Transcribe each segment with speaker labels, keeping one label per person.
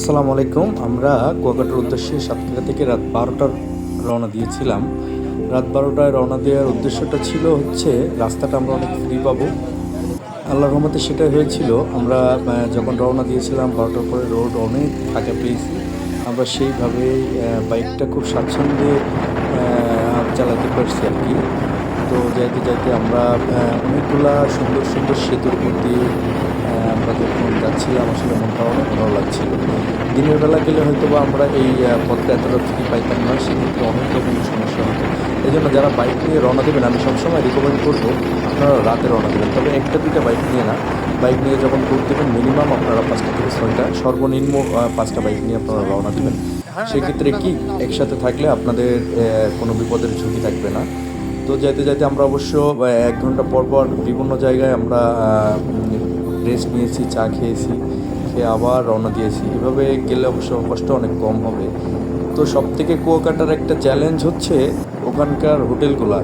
Speaker 1: আসসালামু আলাইকুম। আমরা কুয়াকাটার উদ্দেশ্যে সাতক্ষীরা থেকে রাত বারোটার রওনা দিয়েছিলাম। রাত বারোটায় রওনা দেওয়ার উদ্দেশ্যটা ছিল হচ্ছে রাস্তাটা আমরা অনেক ফ্রি পাবো। আল্লাহ রহমতে সেটাই হয়েছিল। আমরা যখন রওনা দিয়েছিলাম বারোটার পরে রোড অনেক ফাঁকা পেয়েছি। আমরা সেইভাবে বাইকটা খুব স্বাচ্ছন্দ্যে চালাতে পারছি আর কি। তো যাইতে যাইতে আমরা অনেকগুলা সুন্দর সুন্দর সেতুর আহ, আমরা যখন যাচ্ছিলাম আসলে মনটা অনেক ভালো লাগছিল। দিনের বেলা গেলে হয়তো বা আমরা এই পথটা এতটা ফ্রি পাইতাম না, সেক্ষেত্রে অনেক রকমের সমস্যা হতো। এই জন্য যারা বাইক নিয়ে রওনা দেবেন, আমি সবসময় রিকমেন্ড করব আপনারা রাতে রওনা দেবেন। তবে একটা দুইটা বাইক নিয়ে না বাইক নিয়ে যখন ট্যুর দেবেন মিনিমাম আপনারা পাঁচটা থেকে ছয়টা, সর্বনিম্ন পাঁচটা বাইক নিয়ে আপনারা রওনা দেবেন। সেক্ষেত্রে কি, একসাথে থাকলে আপনাদের কোনো বিপদের ঝুঁকি থাকবে না। তো যেতে যেতে আমরা অবশ্য এক ঘণ্টা পর পর বিভিন্ন জায়গায় আমরা রেস্ট নিয়েছি চা খেয়েছি খেয়ে আবার রওনা দিয়েছি। এভাবে গেলে অবশ্য কষ্ট অনেক কম হবে। তো সব থেকে কুয়াকাটার একটা চ্যালেঞ্জ হচ্ছে ওখানকার হোটেলগুলো।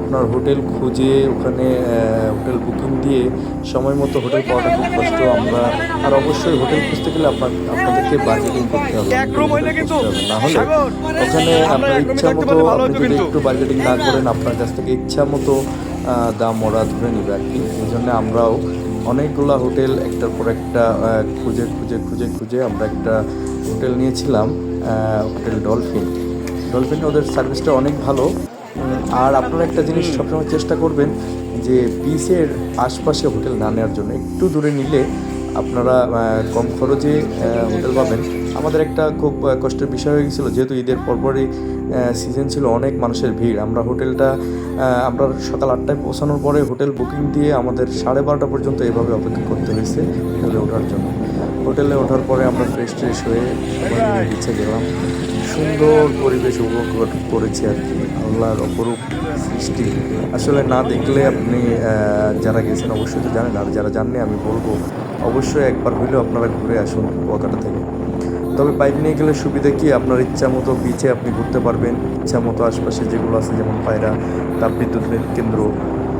Speaker 1: আপনার হোটেল খুঁজে ওখানে হোটেল বুকিং দিয়ে সময় মতো হোটেল পাওয়াটা খুব কষ্ট। আমরা আর অবশ্যই হোটেল খুঁজতে গেলে আপনার আপনাদেরকে বাজেটিং করতে হবে। না হলে ওখানে আপনার ইচ্ছা মতো আপনি যদি একটু বার্গেটিং না করেন আপনার কাছ থেকে ইচ্ছা মতো দাম ওরা ধরে নেবে আর কি। এই জন্য আমরাও অনেকগুলা হোটেল একটার পর একটা খুঁজে খুঁজে খুঁজে খুঁজে আমরা একটা হোটেল নিয়েছিলাম হোটেল ডলফিন। ডলফিন ওদের সার্ভিসটা অনেক ভালো। আর আপনারা একটা জিনিস সবসময় চেষ্টা করবেন যে বিচের আশপাশে হোটেল না নেওয়ার জন্য, একটু দূরে নিলে আপনারা কম খরচে হোটেল পাবেন। আমাদের একটা খুব কষ্টের বিষয় হয়ে গেছিল, যেহেতু ঈদের পরপরই সিজন ছিল, অনেক মানুষের ভিড়। আমরা হোটেলটা আমরা সকাল আটটায় পৌঁছানোর পরে হোটেল বুকিং দিয়ে আমাদের সাড়ে বারোটা পর্যন্ত এভাবে অপেক্ষা করতে হয়েছে হোটেলে ওঠার জন্য। হোটেলে ওঠার পরে আমরা ফ্রেশ ট্রেশ হয়ে সবাই নিচে গেলাম। সুন্দর পরিবেশ উপভোগ করেছি আর কি। আল্লাহর অপরূপ সৃষ্টি। আসলে না দেখলে আপনি যারা গেছেন অবশ্যই তো জানেন, আর যারা জাননি আমি বলব অবশ্যই একবার হইলেও আপনারা ঘুরে আসুন কুয়াকাটা থেকে। তবে বাইক নিয়ে গেলে সুবিধা কি? আপনার ইচ্ছা মতো বিচে আপনি ঘুরতে পারবেন। ইচ্ছা মতো আশপাশে যেগুলো আছে যেমন পায়রা তাপবিদ্যুৎ কেন্দ্র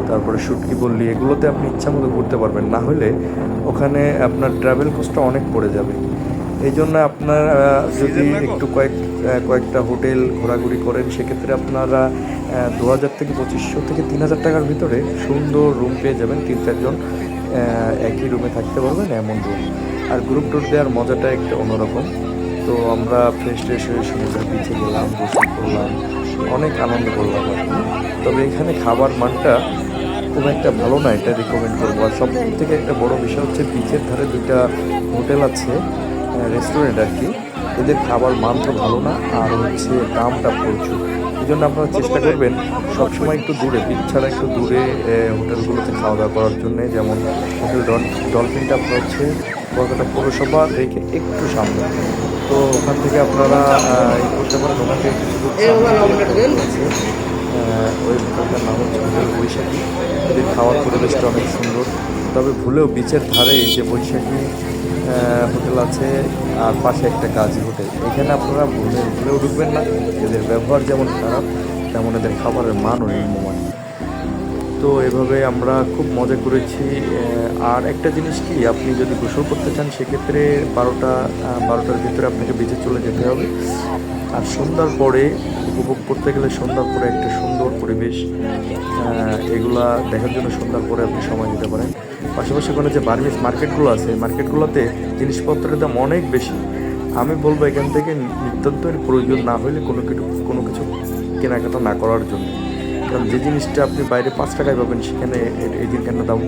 Speaker 1: তারপরে সুটকি বললি এগুলোতে আপনি ইচ্ছা মতো ঘুরতে পারবেন। না হলে ওখানে আপনার ট্রাভেল কস্টটা অনেক পড়ে যাবে। এই জন্য আপনার যদি একটু কয়েক কয়েকটা হোটেল ঘোরাঘুরি করেন সেক্ষেত্রে আপনারা দু হাজার থেকে পঁচিশশো থেকে তিন হাজার টাকার ভিতরে সুন্দর রুম পেয়ে যাবেন তিন চারজন। একই রুমে থাকতে পারবেন এমন রুম আর গ্রুপ ট্যুর দেওয়ার মজাটা একটা অন্যরকম। তো আমরা ফ্রেশ ট্রেশ হয়ে সমুদ্রের বিচে গেলাম গোসল করলাম, অনেক আনন্দ করলাম আর তবে এখানে খাবার মানটা খুব একটা ভালো না, এটা রিকমেন্ড করব। আর সব থেকে একটা বড় বিষয় হচ্ছে বিচের ধারে দুইটা হোটেল আছে রেস্টুরেন্ট আর কি। এদের খাবার মান তো ভালো না, আর হচ্ছে দামটা প্রচুর। জন্য আপনারা চেষ্টা করবেন সবসময় একটু দূরে বিচ ছাড়া একটু দূরে হোটেলগুলোতে খাওয়া দাওয়া করার জন্য। যেমন হোটেল ডল, ডলফিনটা আপনার হচ্ছে কলকাতা পৌরসভা রেখে একটু সামনে। তো ওখান থেকে আপনারা করতে পারেন। ওখান থেকে ওই হোটেলটার নাম হচ্ছে হোটেল বৈশাখী। খাওয়ার পরিবেশটা অনেক সুন্দর। তবে ভুলেও বিচের ধারে যে বৈশাখী হোটেল আছে, আর পাশে একটা কাজী হোটেল। এখানে আপনারা ভুলে, ভুলেও ঢুকবেন না। এদের ব্যবহার যেমন খারাপ, তেমন এদের খাবারের মানও নিম্নমান তো এভাবে আমরা খুব মজা করেছি। আর একটা জিনিস কি, আপনি যদি গোসল করতে চান, সেক্ষেত্রে বারোটা বারোটার ভিতরে আপনাকে বেঁচে চলে যেতে হবে। আর সন্ধ্যার পরে উপভোগ করতে গেলে সন্ধ্যার পরে একটা সুন্দর পরিবেশ এগুলা দেখার জন্য সন্ধ্যার পরে আপনি সময় দিতে পারেন। পাশাপাশি ওখানে যে বার্মিস মার্কেটগুলো আছে, মার্কেটগুলোতে জিনিসপত্রের দাম অনেক বেশি। আমি বলব এখান থেকে নিত্যন্তের প্রয়োজন না হলে কোনো কিছু কোনো কিছু কেনাকাটা না করার জন্য। কারণ যে জিনিসটা আপনি বাইরে পাঁচ টাকায় পাবেন সেখানে এই দিন কেন দাম